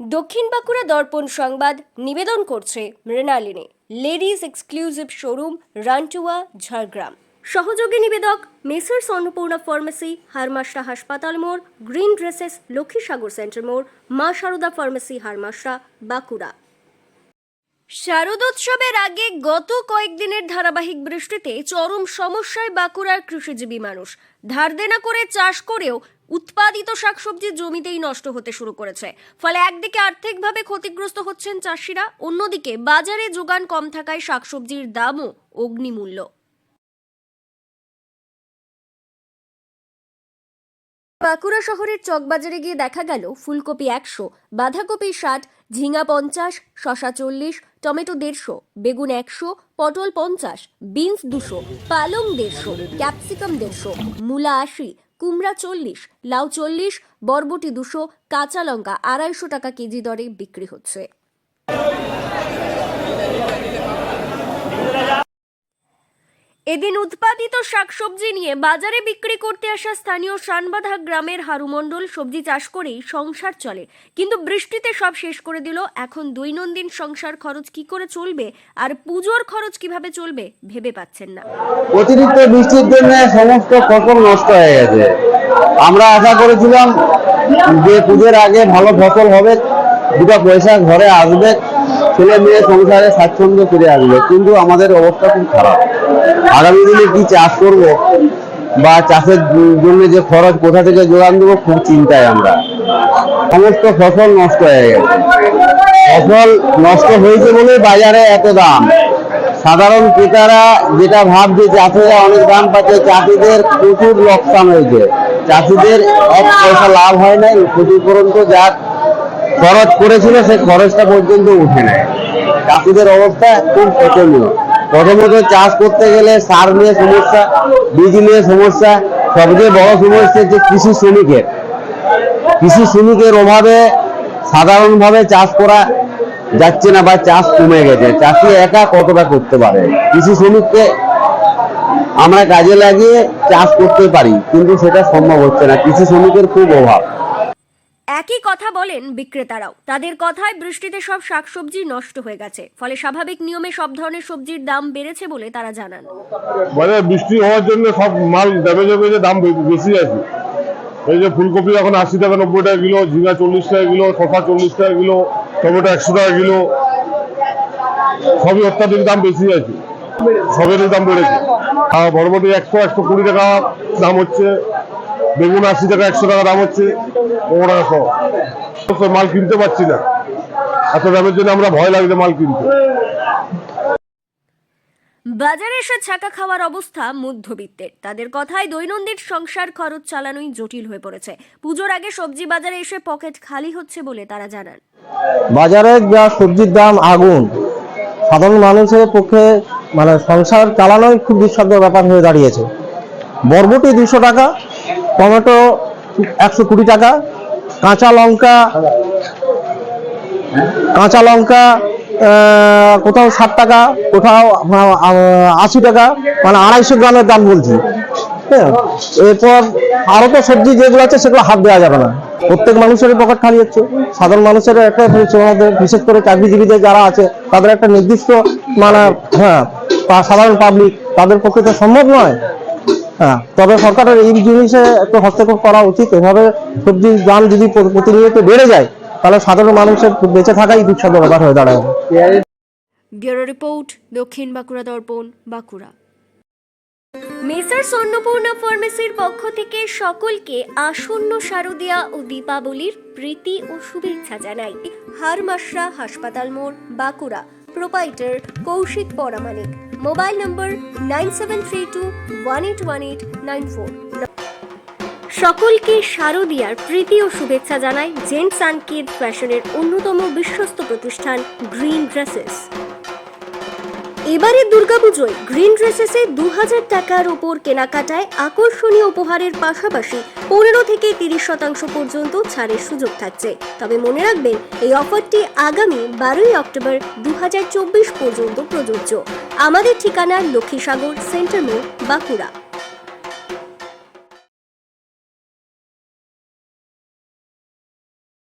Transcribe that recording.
দক্ষিণ বাঁকুড়া দর্পণ সংবাদ নিবেদন করছে Mrinalini. Ladies exclusive showroom Rantua, Jhargram. সহযোগী নিবেদক মেসার্স অন্নপূর্ণা ফার্মেসি হারমাশরা হাসপাতাল মোড়, গ্রিন ড্রেসেস লক্ষ্মীসাগর সেন্টার মোড়, মা সারদা ফার্মেসি হারমাশরা বাঁকুড়া। শারদোৎসবের আগে গত কয়েকদিনের ধারাবাহিক বৃষ্টিতে চরম সমস্যায় বাঁকুড়ার কৃষিজীবী মানুষ। ধার দেনা করে চাষ করেও উৎপাদিত শাকসবজি জমিতেই নষ্ট হতে শুরু করেছে। ফলে একদিকে আর্থিকভাবে ক্ষতিগ্রস্ত হচ্ছেন চাষিরা, অন্যদিকে বাজারে যোগান কম থাকায় শাকসবজির দামও অগ্নিমূল্য। বাঁকুড়া শহরের চকবাজারে গিয়ে দেখা গেল ফুলকপি একশো, বাঁধাকপি ষাট, ঝিঙা পঞ্চাশ, শশা চল্লিশ, টমেটো দেড়শো, বেগুন একশো, পটল পঞ্চাশ, বিনস দুশো, পালং দেড়শো, ক্যাপসিকাম দেড়শো, মূলা আশি কুমড়া চল্লিশ লাউ চল্লিশ বরবটি দুশো কাঁচা লঙ্কা আড়াইশো টাকা কেজি দরে বিক্রি হচ্ছে। এদিন উৎপাদিত শাকসবজি নিয়ে বাজারে বিক্রি করতে আসা স্থানীয় শানবাধা গ্রামের হারুমণ্ডল সবজি চাষ করেই সংসার চলে। কিন্তু বৃষ্টিতে সব শেষ করে দিল। এখন দৈনন্দিন সংসার খরচ কি করে চলবে? আর পুজোর খরচ কীভাবে চলবে? ভেবে পাচ্ছেন না। অতিরিক্ত বৃষ্টির জন্য সমস্ত ফসল নষ্ট হয়ে গেছে। আমরা আশা করেছিলাম যে পুজোর আগে ভালো ফসল হবে, দুটো পয়সা ঘরে আসবে। ছেলে মেয়ে সংসারে স্বাচ্ছন্দ্য ফিরে আসবে, কিন্তু আমাদের অবস্থা খুব খারাপ। আগামী দিনে কি চাষ করব বা চাষের জন্য যে খরচ, কোথা থেকে যোগান দেবো, খুব চিন্তায় আমরা। সমস্ত ফসল নষ্ট হয়ে গেছে। ফসল নষ্ট হয়েছে বলে বাজারে এত দাম। সাধারণ ক্রেতারা যেটা ভাবছে, চাষিরা অনেক দাম পাচ্ছে, চাষিদের প্রচুর লোকসান হয়েছে। চাষিদের এক পয়সা লাভ হয় নাই, ক্ষতিপূরণ তো যা খরচ করেছিল সে খরচটা পর্যন্ত উঠে নেয় চাষিদের অবস্থা খুব শোচনীয়। প্রথমত চাষ করতে গেলে সার নিয়ে সমস্যা, বীজ নিয়ে সমস্যা, সবচেয়ে বড় সমস্যা হচ্ছে কৃষি শ্রমিকের। কৃষি শ্রমিকের অভাবে সাধারণভাবে চাষ করা যাচ্ছে না বা চাষ কমে গেছে। চাষি একা কতটা করতে পারে? কৃষি শ্রমিককে আমরা কাজে লাগিয়ে চাষ করতে পারি, কিন্তু সেটা সম্ভব হচ্ছে না। কৃষি শ্রমিকের খুব অভাব। একই কথা বলেন বিক্রেতারাও। তাদের কথায় বৃষ্টিতে সব শাকসবজি নষ্ট হয়ে গেছে। ফলে স্বাভাবিক নিয়মে সব ধরনের সবজির দাম বেড়েছে বলে তারা জানান। বাজারে বৃষ্টি হওয়ার জন্য সব মাল ড্যামেজ হয়ে গেছে দাম বেশি আছে। এই যে ফুলকপি এখন আশি টাকা, নব্বই টাকা কিলো, ঝিঙা চল্লিশ টাকা কিলো, শসা চল্লিশ টাকা কিলো, টমেটো একশো টাকা কিলো। সবই অত্যাধিক দাম বেশি আছে। সবেরই দাম বেড়েছে। আর বরবটি একশো একশো কুড়ি টাকা দাম হচ্ছে। বেগুন আশি টাকা, একশো টাকা দাম হচ্ছে। পনেরো টাকা সহ মাল কিনতে পারছি না। এত দামের জন্য আমরা ভয় লাগছে মাল কিনতে। বাজারে এসে ছাকা খাওয়ার অবস্থা মধ্যবিত্তের। তাদের কথায় দৈনন্দিন সংসার খরচ চালানোই জটিল হয়ে পড়েছে। পুজোর আগে সবজি বাজারে এসে পকেট খালি হচ্ছে বলে তারা জানান। বাজারে যা সবজির দাম আগুন। সাধারণ মানুষের পক্ষে মানে সংসার চালানোই খুব দুঃসাধ্য ব্যাপার হয়ে দাঁড়িয়েছে। বরবটি দুশো টাকা টমেটো একশো কুড়ি টাকা কাঁচা লঙ্কা কাঁচা লঙ্কা কোথাও ষাট টাকা, কোথাও আশি টাকা মানে আড়াইশো গ্রামের দাম বলছি। হ্যাঁ? এরপর আরও তো সবজি যেগুলো আছে, সেগুলো হাত দেওয়া যাবে না। প্রত্যেক মানুষের পকেট খালি হচ্ছে। সাধারণ মানুষের একটা বিশেষ করে চাকরিজীবীদের যারা আছে, তাদের একটা নির্দিষ্ট মানে হ্যাঁ সাধারণ পাবলিক তাদের পক্ষে তো সম্ভব নয়। হ্যাঁ তবে সরকারের এই জিনিসে একটু হস্তক্ষেপ করা উচিত। এভাবে সবজির দাম যদি প্রতিনিয়ত বেড়ে যায় তাহলে সাধারণ মানুষের বেঁচে থাকাই দুঃসাধ্য ব্যাপার হয়ে দাঁড়ায়। ব্যুরো রিপোর্ট দক্ষিণ বাঁকুড়া দর্পণ বাঁকুড়া। মেসার্স অন্নপূর্ণা ফার্মেসির পক্ষ থেকে সকলকে আসন্ন শারদিয়া ও দীপাবলির প্রীতি ও শুভেচ্ছা জানাই। হারমাশরা হাসপাতাল মোড় Bankura. Proprietor Kaushik Paramanik. Mobile number nine seven three two one eight one eight nine four. সকলকে শারদিয়ার প্রীতি ও শুভেচ্ছা জানায় জেন্টস অ্যান্ড কিড ফ্যাশনের অন্যতম বিশ্বস্ত প্রতিষ্ঠান গ্রিন ড্রেসেস। এবারে দুর্গাপুজোয় গ্রিন ড্রেসেসে দু হাজার টাকার ওপর কেনাকাটায় আকর্ষণীয় উপহারের পাশাপাশি পনেরো থেকে তিরিশ শতাংশ পর্যন্ত ছাড়ের সুযোগ থাকছে। তবে মনে রাখবেন, এই অফারটি আগামী বারোই অক্টোবর দু হাজার চব্বিশ পর্যন্ত প্রযোজ্য। আমাদের ঠিকানা লক্ষ্মীসাগর, সেন্টার মোড়, বাঁকুড়া।